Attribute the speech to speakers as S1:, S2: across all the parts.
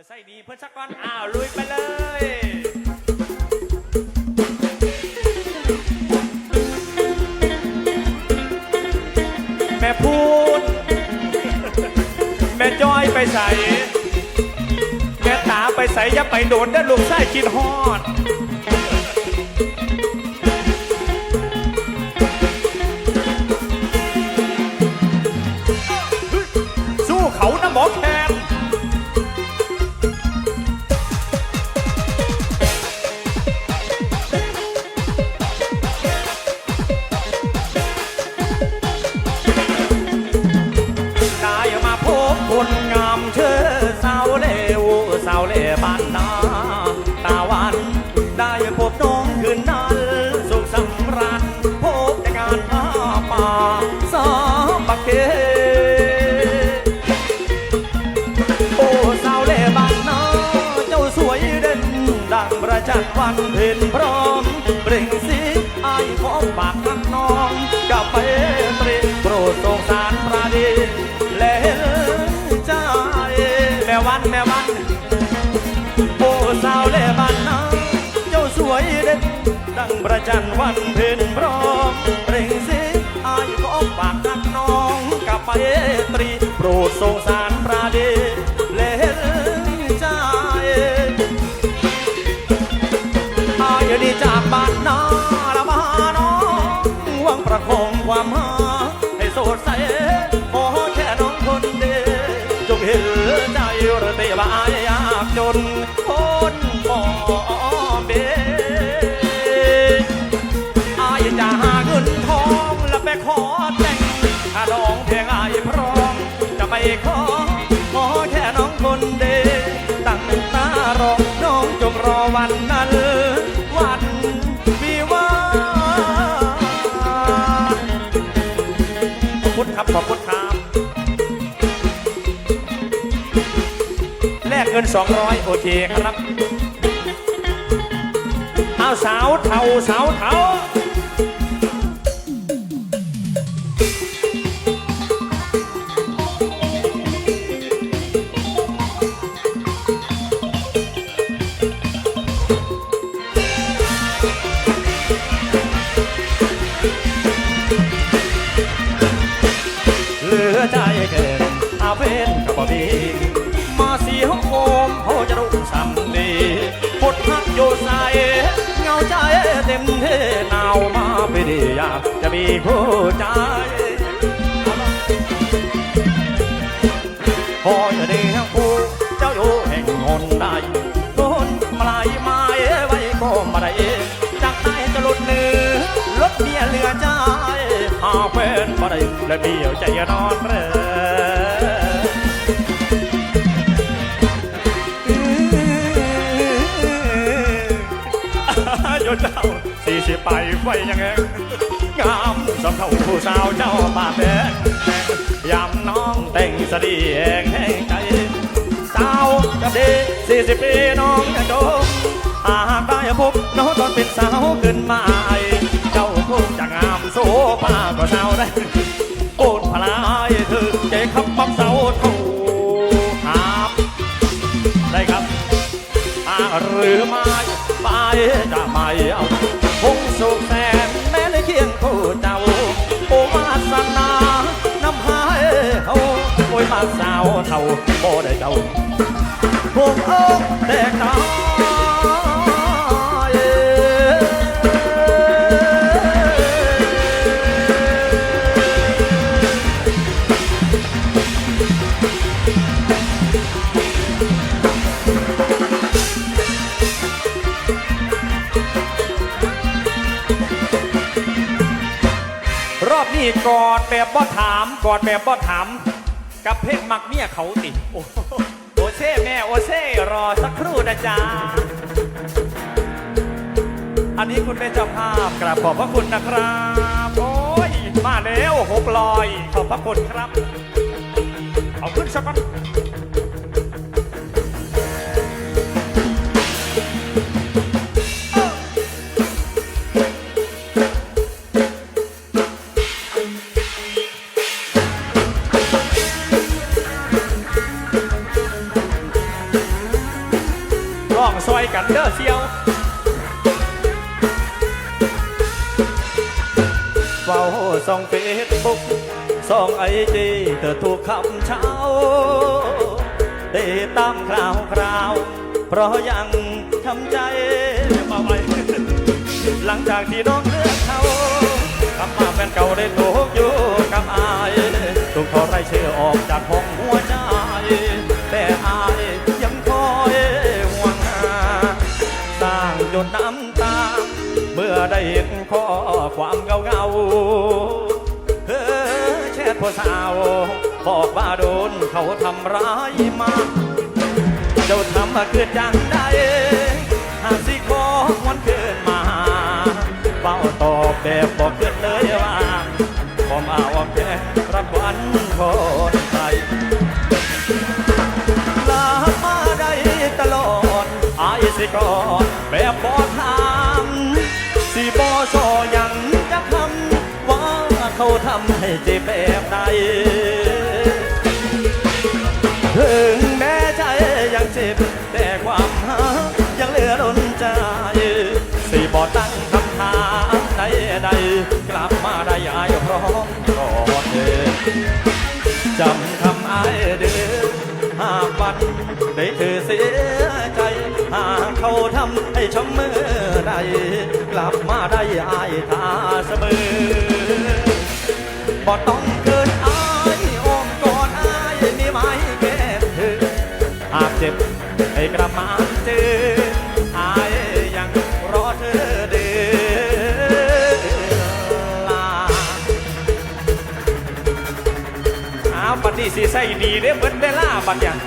S1: อใส่ดีเพื่อนสักก้อนอ้าวลุยไปเลยแม่พูด แม่จ้อยไปใส่แม่ตาไปใส่อย่าไปโดนได้อลูกไส้กินฮอด มเชื่อสาวเลวสาวเลบ้านนาตาวันได้พบน้องคืนนั้นสุขสำราญพบแต่งานอาป่าสาบักเกโอ้สาวเลบ้านนาเจ้าสวยเด่นดังประจันวันเพ็ญพร้อมเปล่งสี ระจันวันเพ็ญพร้อมเปล่งสีอายขอฝากนักน้องกับไปตรี โปรดสงสารประเดีแลนใจอายดีจากบ้านนาละมาน้องหวังประคองความหา วันนั้นวันวิวาห์ขอบคุณครับขอบคุณครับแลกเงิน 200 โอเคครับ เอาสาวเทาสาวเทา ดพักโยใสเงาใจเต็มเทหนาวมาไปดีอยากจะมีคู่ใจพอจะด้ทั้งผู้เจ้าอยู่แห่งหนใดโดนมาลายไม้ไว้ก็มาได้จากได้จะหลุดเนื้อลดเมียเหลือใจหาแฟนมาได้และเบี้ยวใจนอนเร่ สิไปไฟยังไงงามสำเท่าผู้สาวเจ้าป่าแดงยำน้องแต่งสดีแห่งแห่งใจสาวกับดีสี่สิบปีน้องยังโดมหากได้พบน้องตอนเป็นสาวขึ้นมาไอ เท่าบ่ได้เจ้าพวกเอิ้งแตกตายรอบนี้กอดแบบบ่ถามกอดแบบบ่ถาม กับเพชรมักเมียเขาติโอ้โหโอเซ่แม่โอเซ่รอสักครู่นะจ๊ะ อันนี้คุณเป็นเจ้าภาพกราบขอบพระคุณนะครับ โอ้ย มาแล้วหกลอย ขอบพระคุณครับ เอาขึ้นสักก่อน ส่องเฟซบุ๊กส่องไอจีเธอทุกคำเช้าได้ตามคราวคราว เพราะยังทำใจมาไว้หลังจากที่น้องเลือกเขากลับมาแฟนเก่าได้ถูกอยู่กับอายถูกเขาไล่ชื่อออกจากห้อง สาว บอกว่าโดนเขาทำร้ายมาเจ้าทำมาเกิดจังได้หากสิขอวันเกินมาเฝ้าตอบแบบบอกเกิดเลยว่าผมเอาแค่รับวันคนไทยลามาได้ตลอดอายสิกอดำให้เจ็บแบบใดถึงแม้ใจยังเจ็บ แต่ความหายังเหลือล้นใจสิบอตั้งคำถามใดใดๆกลับมาได้อายพร้อมกอดเธอจำคำอายเด้อหากวันได้เธอเสียใจ หากเขาทำให้ช้ำเมื่อใดกลับมาได้อายท่าเสมอ บ่ต้องเกินอายอ้อมกอดอายมีไหมแค่เธอหากเจ็บให้กลับมานเจออายยังรอเธอเด้อลาอ้าวบัดนี้สิใส่ดีเด้เบิดเวลาบัดอย่าง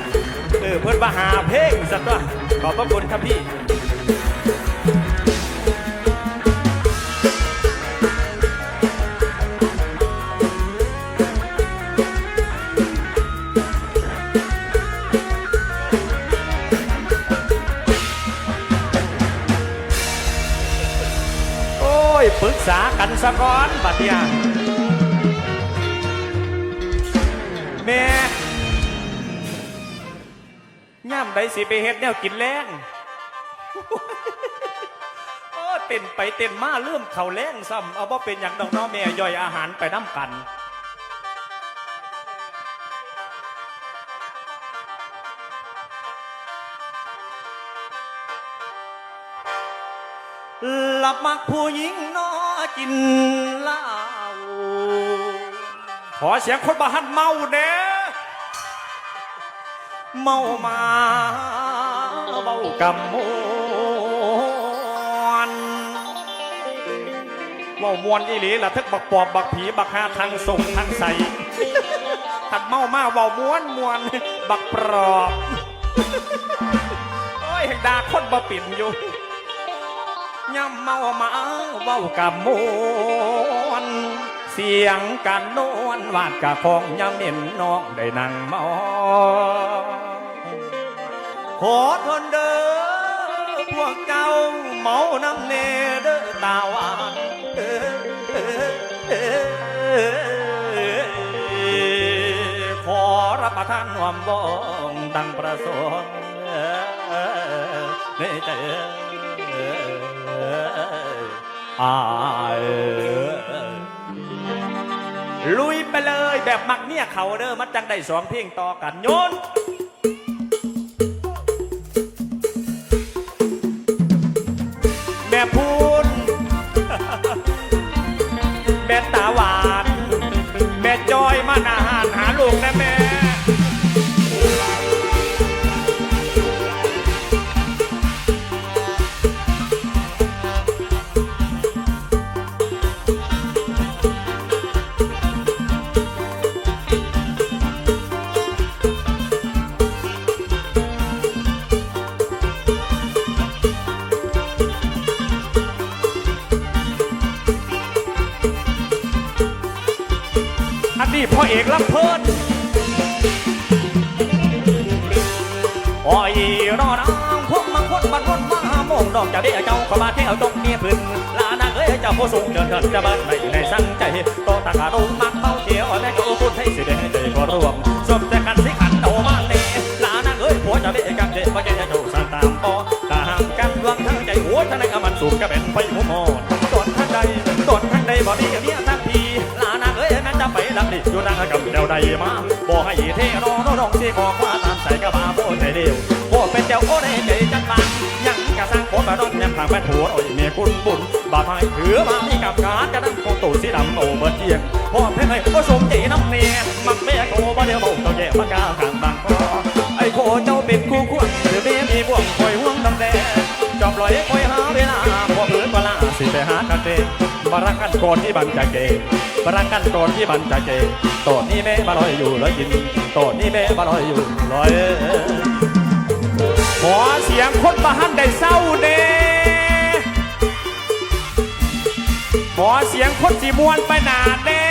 S1: เออเพิ่นมาหาเพลงสักตัวขอบพระคุณครับพี่ ษากันสะก่อนบัดอย่าแม่ย่ำใดสิไปเฮ็ดแนวกินแรงโอ้เต้นไปเต้นมาเริ่มเข่าแรงซ้ำเอาบ่เป็นอย่างดอกน้อแม่ย่อยอาหารไปน้ำกันหลับมักผู้หญิงน้อ กินเหล้าขอเสียงคนบ้านเมาเด้เมามาเบากำมวนเว่ามวนอีหลีละทึกบักปอบบักผีบักหาทางส่งทางใสถัดเมามาเว่ามวนมวนบักปลอบโอ้ยห็นดาคนบ่ปิ่นอยู่ ย่ำเมามาเว้ากับมวนเสียงกันนวลวาดกะของย่ำเห็นน้องได้นั่งเมาขอทนเด้อพวกเจ้าเมาน้ำเนเด้อตาหวานเออเออเออขอรับประทานความบ้องดังประสงค์ในใจ อายลุยไปเลยแบบมักเนี่ยเขาเด้อมัดจังได้สองเพลงต่อกันโยนแม่พูนแม่ตาหวาน น้องจะได้เจ้าเข้ามาเที่ยวตรงเมียพื้นลานางเอ้ยเจ้าผู้สูงเดินเดินจะบ้านไม่ในสังใจโตตาโตมักเมาเที่ยวแม่ก็พูดให้สิเดใจก็รวมสมแต่กันสิขันโตมาเน่ลานางเอ้ยผัวจะได้กับเด็กว่าแกจะเจ้าสันตามปอตามกันวางทั้งใจหัวทั้งในอมันสูงกะเป็นไปหัวมอดตอนทั้งใดตอนทั้งใดบ่ดีเมียทั้งพีลานางเอ้ยนั่นจะไปลำบดิอยู่นางกับเดาใดมาบ่ให้เท่น้องน้องสิขอคว้าตามใจกะมาโบใจเดียวโบเป็นเจ้าโอ้ในใจจันบานยัง กะสร้างผมกระดอนยังทางแม่ผัวโอ้ยเมียคุณบุญบาดไม้ถือมามีกับการกระดังโคตูสีดำโอเบิดเทียงพ่อเพ่งให้โอ้สมใจน้ำเนียมักแม่โกบ่เดียวบอกต้องแย่มากาข้างบางคอไอ้โคเจ้าเป็นคู่ควรหรือเมียมีบ่วงคอยห่วงน้ำแดงจอบลอยคอยหาเวลาพอเพื่อนเวลาสิไปหากันเองมารักกันก่อนที่บันจะเกมารักกันก่อนที่บันจะเกตอนนี้แม่มาลอยอยู่ลอยกินตอนนี้แม่มาลอยอยู่ลอย
S2: ขอเสียงคนบ้านได้เศร้าเด้ขอเสียงคนสีมวนไปหนาเด้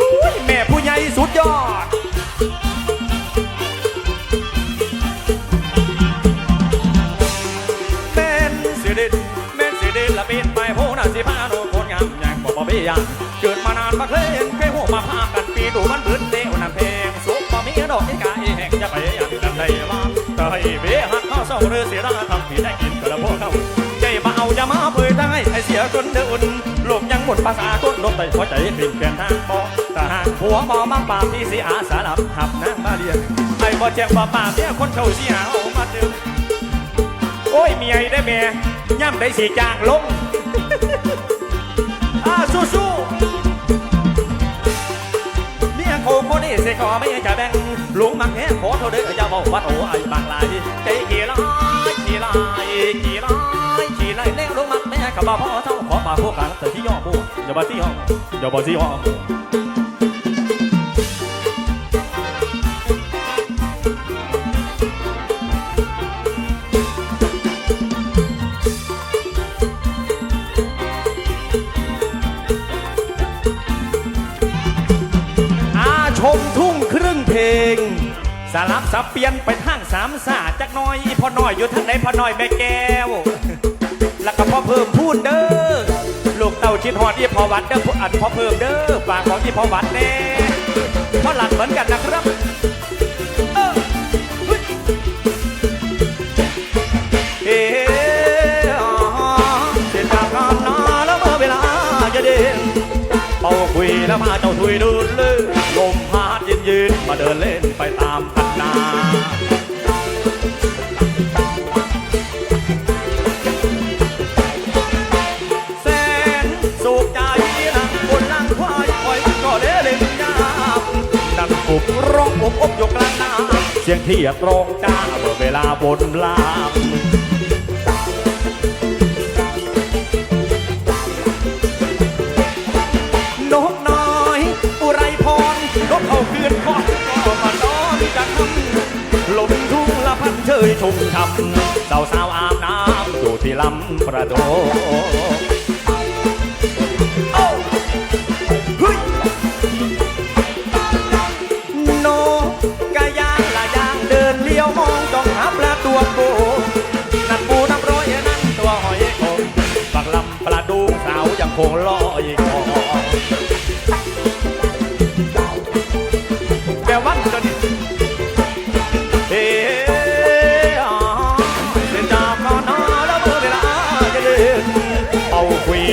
S2: อุ้ยแม่ผู้ใหญ่สุดยอด
S1: แม่นสิดินแม่นสิดินละบินไปผู้น่ะสิพาโนคนงามอย่างบอกบ่พี่ยานเกิดมานานมาเคยเห็นแค่หัวมาพากันปีดูมันพื้นเเบี้ยหักข้าวเศร้าหรือเสียราทำผิดได้กินกระโพกเขาใจมาเอาจะมาเผยได้ให้เสียคนเดินโลกยังหมดภาษาคนลบไปหัวใจเปลี่ยนเปลี่นทางบ่แต่หากผัวบ่บางปามที่สิอาสาลับหับนางมาเรียนไอ้บ่แจ้งบ่ปามเนี่ยคนเขาเสียเอามาเดิม
S2: โอ้ยเมียได้แม่ย่ำได้สีจางลง
S1: อ่าสู้ๆ เสกอไม่จะแบ่งลุงมักแห่ขอเท่าเด้อจะบอกว่าโอ้ไอ้บางลายใจขี่ลายขี่ลายขี่ลายขี่ลายแนวลุงมักแม่ขับบ่พ่อเท่าขอมาพวกกันแต่ที่ย่อบัวอย่าบ่ที่ห้องอย่าบ่ที่ห้อง
S2: สับเปลี่ยนไปทางสามสาจักหน้อยพอน้อยอยู่ทางไหนพอน้อยแม่แก้ว แล้วก็พอเพิ่มพูดเด้อลูกเต่าชิดหอดยี่พอวัดเด้ออันพอเพิ่มเด้อฝากของยี่พอวัดแน่พอหลังเหมือนกันนะครับเออเฮ้ย
S1: เอ๋อ๋อเส้นทางงานนาแล้วเมื่อเวลาจะเดินเป่าคุยแล้วมาเจ้าทุยดูเลยลม ยืนมาเดินเล่นไปตามคันนาแสนสุขใจนั่งบนนั่งควายคอยก็เล่เล่นยามนั่งปุบร้องอบอบยกกลางน้ำเสียงเทียดร้องจ้าเมื่อเวลาบนลาม ยชุ่มช่ำสาวสาวอาบน้ำอยู่ที่ลำประโดเอ้าเฮ้ยโนกะยางละยางเดินเลี้ยวมองจ้องหาปลาตัวโกนั่นปูน้ำร้อยนั่นตัวหอยโขงปักลำปลาดูสาวยังคงลอยคอ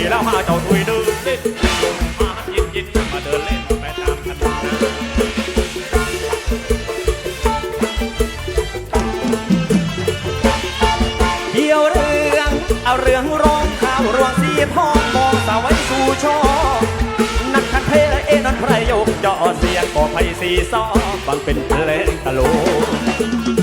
S1: แล้วมาเจ้าทุยเดินเล่นมพัดยินยินมาเดินเล่นไปตามกันนะเที่ยวเรื่องเอาเรื่องร้องข่าวรวงสีพองมองสาวไว้สู่ชอนักขันเพลเอ็นันพรยกจอเสียงก็ไพสีซ้อฟังเป็นเพลงตลก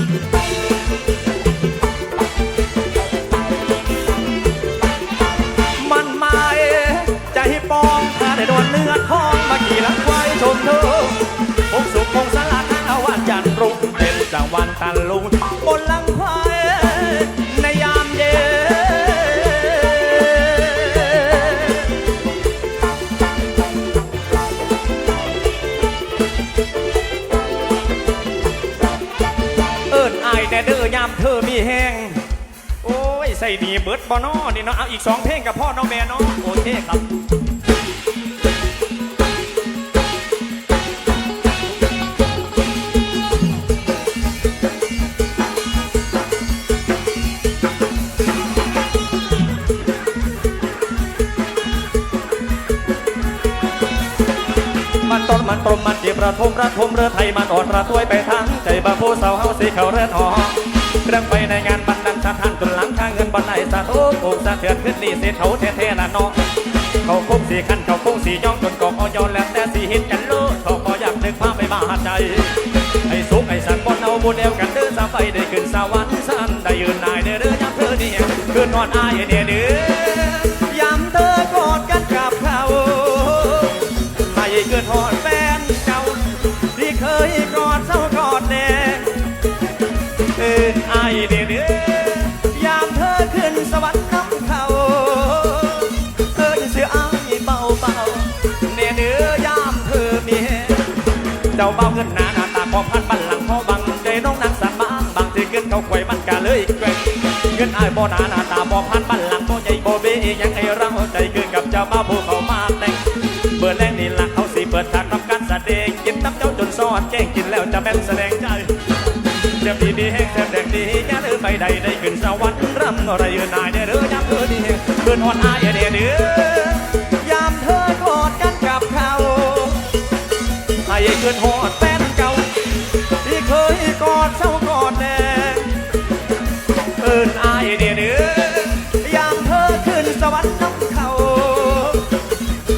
S1: อ้ยใส่หนีเบิร์ดบอนอนี่เนาะเอาอีกสองเพลงกับพ่อน้องแม่เนาะโอเคครับมันตรมมันจีบระทมระทมเรือไทยมันอดระตวยไปทั้งใจบาผู้สาวเฮาสีเขาเรือนหอ เครื่องไปในงานบันดังสะทานจนหลังข้างเงินบันไดสะทุกอกสะเทือนขึ้นนี่เสียเขาเท่ๆละเนาะเขาคงสีขันเขาคงสีย่องจนกอกออยอนแล้วแต่สีห็นกันโลดเขาพออยากนึกภาพไปบ้าใจให้สุขให้สันบนเอาบุญเดียวกันเด้อสาไฟได้ขึ้นสวรรค์สันได้ยืนนายเด้อเด้อยามเธอเนี่ยคืนนอนอายเด้อเด้อยามเธอกอดกันกับเขาให้เกิดหอดแฟนเก่าที่เคยกอดเศร้ากอดแน่เออ เด้อเด้อยามเธอขึ้นสวรรค์น้ำเขาเอิ้นเสืออายเบาเบาๆเน่เด้อยามเธอมีเจ้าเบาเงินหนาหน้าตาพอพันบันหลังพอบังใจน้องนางสันบางบางทีเงินเขาไขว่มันกะเลยแกว่งเงินอายบ่หนาหน้าตาบ่พันบันหลังบ่ใหญ่บ่เบี้ยยังให้เราใจเกินกับเจ้ามาผู้เขามาแต่งเบอร์แรกนี่ละเขาสิเปิดทางทำการแสดงกินตับเจ้าจนซ้อนแกล้งกินแล้วจะแม่นแสดงใจเจ็บดีดีแห้งแสดงดีอย่าเด้อ ไปใดได้ขึ้นสวรรค์รำอะไรยืนนายเด้อเด้อยามเธอดีเกินอ่อนอายเด้อเด้อยามเธอกอดกันกับเขาให้เกินหอดแฟนเก่าที่เคยกอดเศร้ากอดแดงเอินอายเดียเดือยามเธอขึ้นสวรรค์น้ำเขา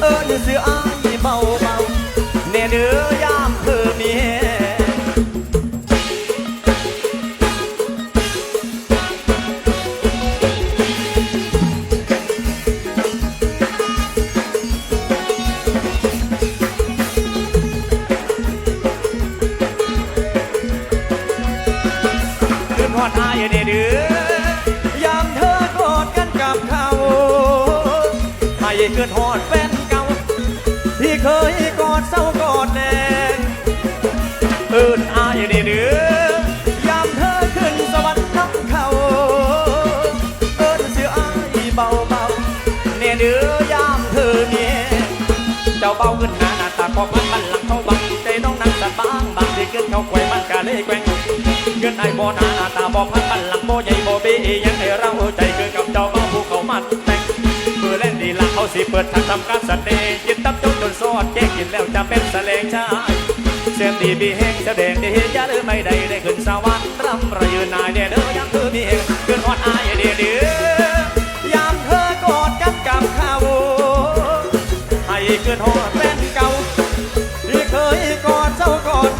S1: เอินเสืออาย เกิดหอดแฟนเก่า ที่เคยกอดเศร้ากอดแดงเอินอายเด้อเด้อยามเธอขึ้นสวรรค์น้ำเขาเอินเสียอายเบาเบาเนี่ยเด้อยามเธอเมียเจ้าเบาขึ้นหน้าหน้าตาพอพันบันหลังเขาบังใจน้องนั่งสันบางบางที่เกินเขาแขวมันกะเลยแกว่งเกินไอ้บ่หน้าหน้าตาบ่พันบันหลังบ่ใหญ่บ่เบ้ยังให้เราใจเกินกับเจ้าเบาผู้เขามันแต่ง ล่นดีละเขาสิเปิดทางทำการแสดงกินตับจนจนซอดแยกกินแล้วจะเป็นแสลงชายเสียงดีมีแห้งแสดงดีอย่าเลยไม่ได้ได้ขึ้นสวรรค์รำระยืนนายเด้อเด้อยังเธอมีแหงเกินฮอดอายเด้อเด้อยามเธอกอดกันกับเขาวให้เกินหอดแฟนเก่าที่เคยกอดเจ้ากอด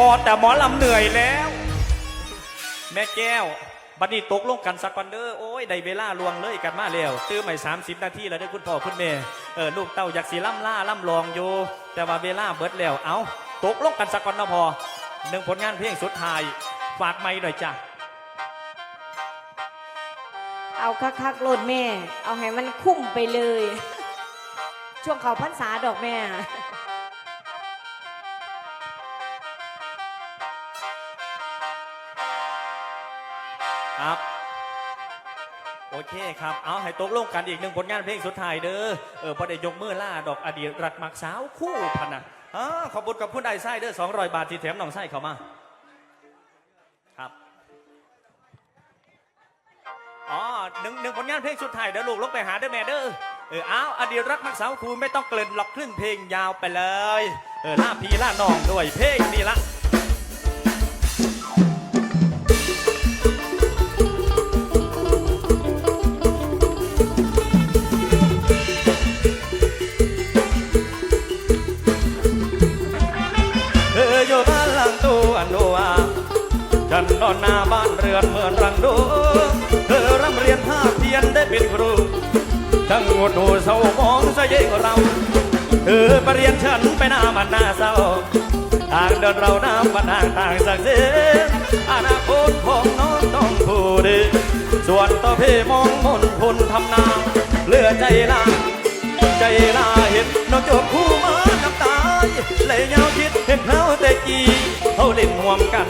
S1: พอแต่หมอลำเหนื่อยแล้ว แม่แก้ว บัดนี้ตกลงกันสักวันเด้อโอ้ยได้เวลาลวงเลยกันมาแล้วตื้อใหม่สามสิบนาทีแล้วเด้อคุณพ่อคุณแม่เออลูกเต้าอยากสีล่ำล่าล่ำลองอยู่ แต่ว่าเวลาเบิดแล้วเอาตกลงกันสักวันนะพอหนึ่งผลงานเพลงสุดท้ายฝากไม่หน่อยจ้ะ
S3: เอาคักๆโลดแม่ เอาให้มันคุ้มไปเลย ช่วงเขาพรรษาดอกแม่
S1: โอเคครับ เอาให้ตกลงกันอีกหนึ่งผลงานเพลงสุดท้ายเด้อ เออพอได้ยกมือล่าดอกอดีตรักมักสาวคู่พันนะอ่าขอบคุณกับคุณไอ้ไส้เด้อสองร้อยบาทที่แถมน้องไส้เขามา ครับ อ๋อหนึ่งหนึ่งผลงานเพลงสุดท้ายเด้อลูกลงไปหาเด้อแม่เด้อ เออเอาอดีตรักมักสาวคู่ไม่ต้องเกริ่นหรอกครึ่งเพลงยาวไปเลย เออล่าพี่ล่าน้องด้วยเพลงนี่ละ อนหน้าบ้านเรือนเหมือนรังดูเธอร่ำเรียนภาคเพียนได้เป็นครู ทั้งหมดหูเศร้ามองสะเยงเรา เธอมาเรียนฉันไปหน้ามันหน้าเศร้า ทางเดินเราน้ำมันห่างต่างสักเสียอนาคตของน้องต้องผู้ดีส่วนต่อพี่มองมนคนทำนาเลือใจลาใจลาเห็นน้องจบคู่มาน้ำตายเลยยาวคิดเห็นเขาแต่กี้เขาเล่นห่วมกัน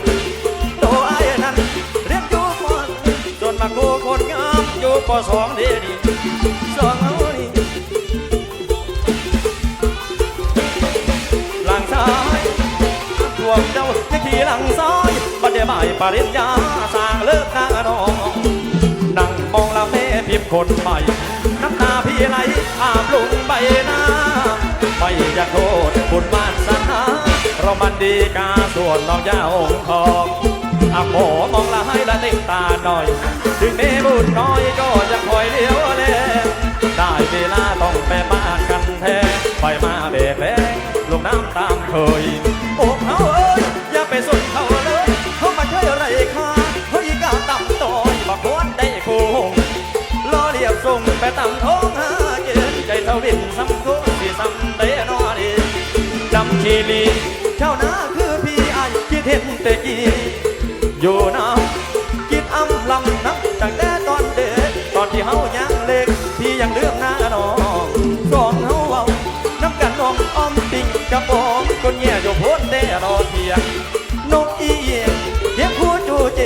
S1: ปสองเดียวนี้สองเอานี่หลังซ้ายพวกเจ้าจะขี่หลังซ้ายบัดเดี๋ยวบ่ายปริญญาสร้างเลิกหน้าน้องนั่งมองละแม่พิมพ์คนใหม่น้ำตาพี่ไหลอาบลงใบหน้าไม่อยากโทษคุณบ้านสนาเรามันดีกาส่วนน้องยาองค์ทอง อาโมมองละให้ละเต็งตาหน่อย ถึงแม่บุญน้อยก็ยังคอยเลี้ยวแลได้เวลาต้องไปบ้านกันแท้ไปมาเบแบงลงน้ำตามเคยโอ้เขาเอ้ยอย่าไปสนเขาเลยเขามาช่วยอะไรค่าเฮ้ยกาต่ำต่อยบอกควรได้คงล้อเรียบส่งไปต่ำท้องหาเกินใจเท่าวินซ้ำทุกที่ซ้ำเตะนอดีจำชีลีเจ้านาคือพี่ไอคิดเห็นแต่กี้ อยู่น้ำคิดอำลำนับตั้งแต่ตอนเด็กตอนที่เฮายังเล็กพี่ยังเลือกหน้าน้องสองเฮาเอาน้ำกันน้องอ้อมติ่งกับผมคนเงียอยู่พ้นได้รอเทียงนกอีเอียงเรียกพูดจูเจ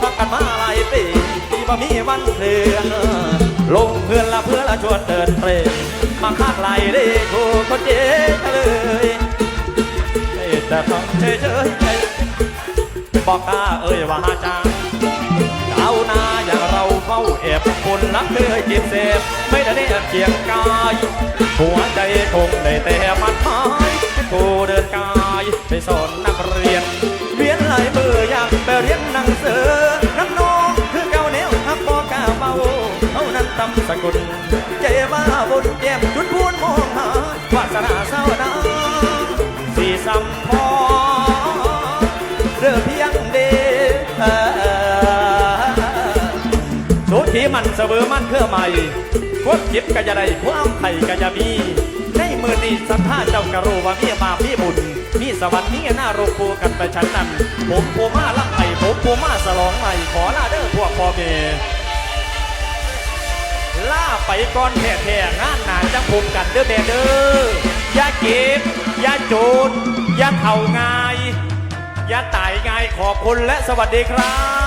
S1: พักกันมาหลายปีที่บ่มีวันเคลื่อนลงเพื่อนละเพื่อนละชวนเดินเตรมาคาดไหลได้กูคนเจ๊เลยแต่ต้องเฉยเฉยๆ บอกตาเอ่ยว่าจาเอาหน้าอย่างเราเฝ้าแอบคนรักเคยกินเสพไม่ได้เรียเคียงกาย หัวใจคงได้แต่มันหายกูเดินกายไปสอนนักเรียนเรียนหลายมืออยากไปเรียนหนังสือน้ำน้องคือเก่าแนวทักบอกกล้าเบาเอานั้นตำสกุลใจว่าบนแก้มจุดพูนมองหาวาสนาเศร้าดาสีสัมพอ ขีมันเสมอมันเพื่อใหม่ควบจิบก็จะได้ความไข่ก็จะมี ในมือนี้สัทธาเจ้ากระรูว่ามีบาปมีบุญ มีสวรรค์มีหน้าโรคูกันไปชั้นนั้น ผมโพมาลักไผ่ผมโพมาสลองใหม่ขอลาเด้อพวกพ่อเมล่าไปก่อนแท้ๆงานหนาจังผมกันเด้อแม่เด้ออย่าเก็บอย่าโจรอย่าเท่าง่าย อย่าตายง่ายขอบคุณและสวัสดีครับ